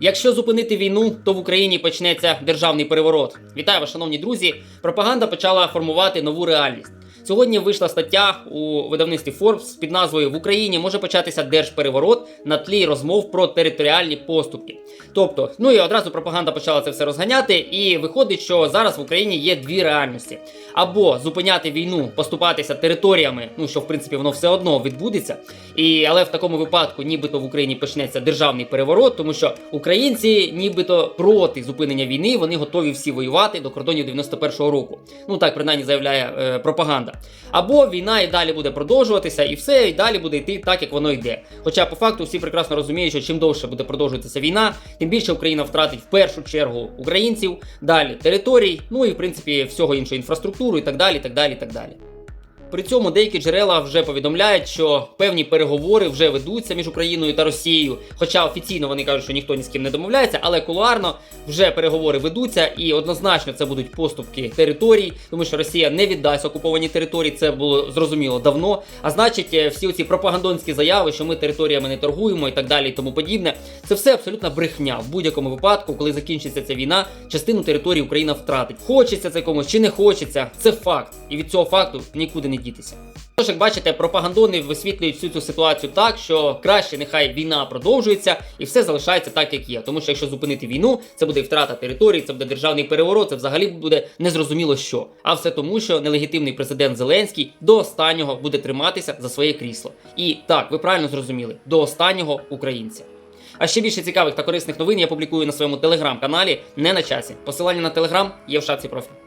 Якщо зупинити війну, то в Україні почнеться державний переворот. Вітаю вас, шановні друзі. Пропаганда почала формувати нову реальність. Сьогодні вийшла стаття у видавництві Forbes під назвою В Україні може початися держпереворот на тлі розмов про територіальні поступки. Тобто, ну і одразу пропаганда почала це все розганяти, і виходить, що зараз в Україні є дві реальності: або зупиняти війну, поступатися територіями, ну що в принципі воно все одно відбудеться. І але в такому випадку, нібито в Україні почнеться державний переворот, тому що українці, нібито проти зупинення війни, вони готові всі воювати до кордонів 91-го року. Ну так принаймні заявляє е, пропаганда. Або війна і далі буде продовжуватися, і все і далі буде йти так, як воно йде. Хоча по факту всі прекрасно розуміють, що чим довше буде продовжуватися війна, тим більше Україна втратить в першу чергу українців, далі територій, ну і в принципі всього іншого інфраструктуру і так далі. і так далі, і так далі. При цьому деякі джерела вже повідомляють, що певні переговори вже ведуться між Україною та Росією. Хоча офіційно вони кажуть, що ніхто ні з ким не домовляється, але кулуарно вже переговори ведуться, і однозначно це будуть поступки територій, тому що Росія не віддасть окуповані території. Це було зрозуміло давно. А значить, е, всі ці пропагандонські заяви, що ми територіями не торгуємо і так далі, і тому подібне, це все абсолютна брехня. В будь-якому випадку, коли закінчиться ця війна, частину території Україна втратить. Хочеться це комусь чи не хочеться, це факт, і від цього факту нікуди не дітися. Тож, як бачите, пропагандони висвітлюють всю цю ситуацію так, що краще нехай війна продовжується і все залишається так, як є. Тому що якщо зупинити війну, це буде втрата території, це буде державний переворот, це взагалі буде незрозуміло що. А все тому, що нелегітимний президент Зеленський до останнього буде триматися за своє крісло. І так, ви правильно зрозуміли, до останнього українця. А ще більше цікавих та корисних новин я публікую на своєму телеграм-каналі не на часі. Посилання на телеграм є в шапці профілю.